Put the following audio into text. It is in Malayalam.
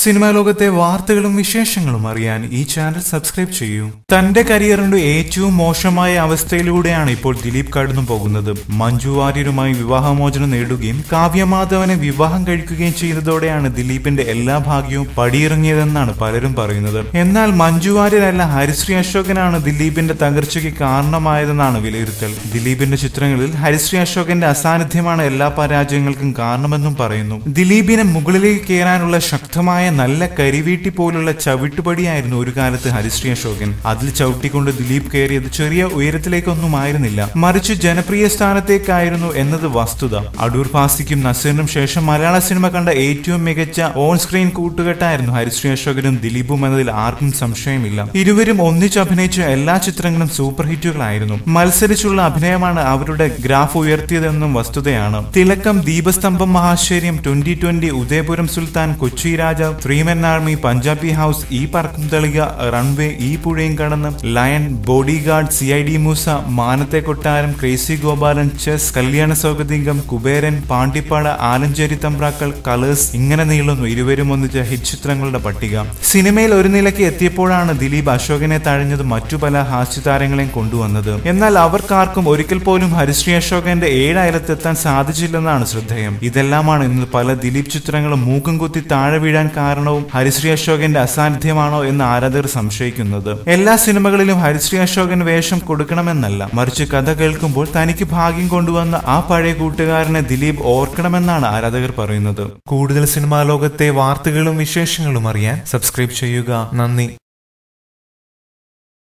സിനിമാ ലോകത്തെ വാർത്തകളും വിശേഷങ്ങളും അറിയാൻ ഈ ചാനൽ സബ്സ്ക്രൈബ് ചെയ്യൂ. തന്റെ കരിയറിന്റെ ഏറ്റവും മോശമായ അവസ്ഥയിലൂടെയാണ് ഇപ്പോൾ ദിലീപ് കടന്നു പോകുന്നത്. മഞ്ജു വാര്യരുമായി വിവാഹമോചനം നേടുകയും കാവ്യമാധവനെ വിവാഹം കഴിക്കുകയും ചെയ്തതോടെയാണ് ദിലീപിന്റെ എല്ലാ ഭാഗ്യവും പടിയിറങ്ങിയതെന്നാണ് പലരും പറയുന്നത്. എന്നാൽ മഞ്ജു വാര്യരല്ല ഹരിശ്രീ അശോകനാണ് ദിലീപിന്റെ തകർച്ചയ്ക്ക് കാരണമായതെന്നാണ് വിലയിരുത്തൽ. ദിലീപിന്റെ ചിത്രങ്ങളിൽ ഹരിശ്രീ അശോകന്റെ അസാന്നിധ്യമാണ് എല്ലാ പരാജയങ്ങൾക്കും കാരണമെന്നും പറയുന്നു. ദിലീപിനെ മുകളിലേക്ക് കയറാനുള്ള ശക്തമായ നല്ല കരിവീട്ടി പോലുള്ള ചവിട്ടുപടിയായിരുന്നു ഒരു കാലത്ത് ഹരിശ്രീ അശോകൻ. അതിൽ ചവിട്ടിക്കൊണ്ട് ദിലീപ് കയറിയത് ചെറിയ ഉയരത്തിലേക്കൊന്നും ആയിരുന്നില്ല മറിച്ച് ജനപ്രിയ സ്ഥാനത്തേക്കായിരുന്നു എന്നത് വസ്തുത. അടൂർ ഫാസിക്കും നസീറിനും ശേഷം മലയാള സിനിമ കണ്ട ഏറ്റവും മികച്ച ഓൺ സ്ക്രീൻ കൂട്ടുകെട്ടായിരുന്നു ഹരിശ്രീ അശോകനും ദിലീപും എന്നതിൽ ആർക്കും സംശയമില്ല. ഇരുവരും ഒന്നിച്ച് അഭിനയിച്ച എല്ലാ ചിത്രങ്ങളും സൂപ്പർ ഹിറ്റുകളായിരുന്നു. മത്സരിച്ചുള്ള അഭിനയമാണ് അവരുടെ ഗ്രാഫ് ഉയർത്തിയതെന്നും വസ്തുതയാണ്. Thilakkam Deepasthambham Mahascharyam twenty twenty Udayapuram Sultan Kochi Raja three men army Punjabi house Ee Parakkum Thalika runway Ee Puzhayum Kadannu lion body guard C I D Moosa Manathe Kottaram crazy Gopalan chess കല്യാണ സൗഗതികം കുബേരൻ പാണ്ടിപ്പാട ആലഞ്ചേരി തമ്പ്രാക്കൾ കളേഴ്സ് ഇങ്ങനെ നീളുന്നു ഇരുവരും ഒന്നിച്ച ഹിറ്റ് ചിത്രങ്ങളുടെ പട്ടിക. സിനിമയിൽ ഒരു നിലയ്ക്ക് എത്തിയപ്പോഴാണ് ദിലീപ് അശോകനെ തഴഞ്ഞത് മറ്റു പല ഹാസ്യതാരങ്ങളെയും കൊണ്ടുവന്നത്. എന്നാൽ അവർക്കാർക്കും ഒരിക്കൽ പോലും ഹരിശ്രീ അശോകന്റെ ഏഴായിരത്തെത്താൻ സാധിച്ചില്ലെന്നാണ് ശ്രദ്ധേയം. ഇതെല്ലാമാണ് ഇന്ന് പല ദിലീപ് ചിത്രങ്ങളും മൂക്കം കുത്തി താഴെ വീഴാൻ കാരണവും ഹരിശ്രീ അശോകന്റെ അസാന്നിധ്യമാണോ എന്ന് ആരാധകർ സംശയിക്കുന്നത്. എല്ലാ സിനിമകളിലും ഹരിശ്രീ അശോകൻ വേഷം കൊടുക്കണമെന്നല്ല. മറിച്ച് കഥ കേൾക്കുമ്പോൾ തനിക്ക് ഭാഗ്യം കൊണ്ടുവന്ന ആ പഴയ കൂട്ടുകാരനെ ദിലീപ് ഓർക്കണമെന്നാണ് ആരാധകർ പറയുന്നത്. കൂടുതൽ സിനിമാ ലോകത്തെ വാർത്തകളും വിശേഷങ്ങളും അറിയാൻ സബ്സ്ക്രൈബ് ചെയ്യുക. നന്ദി.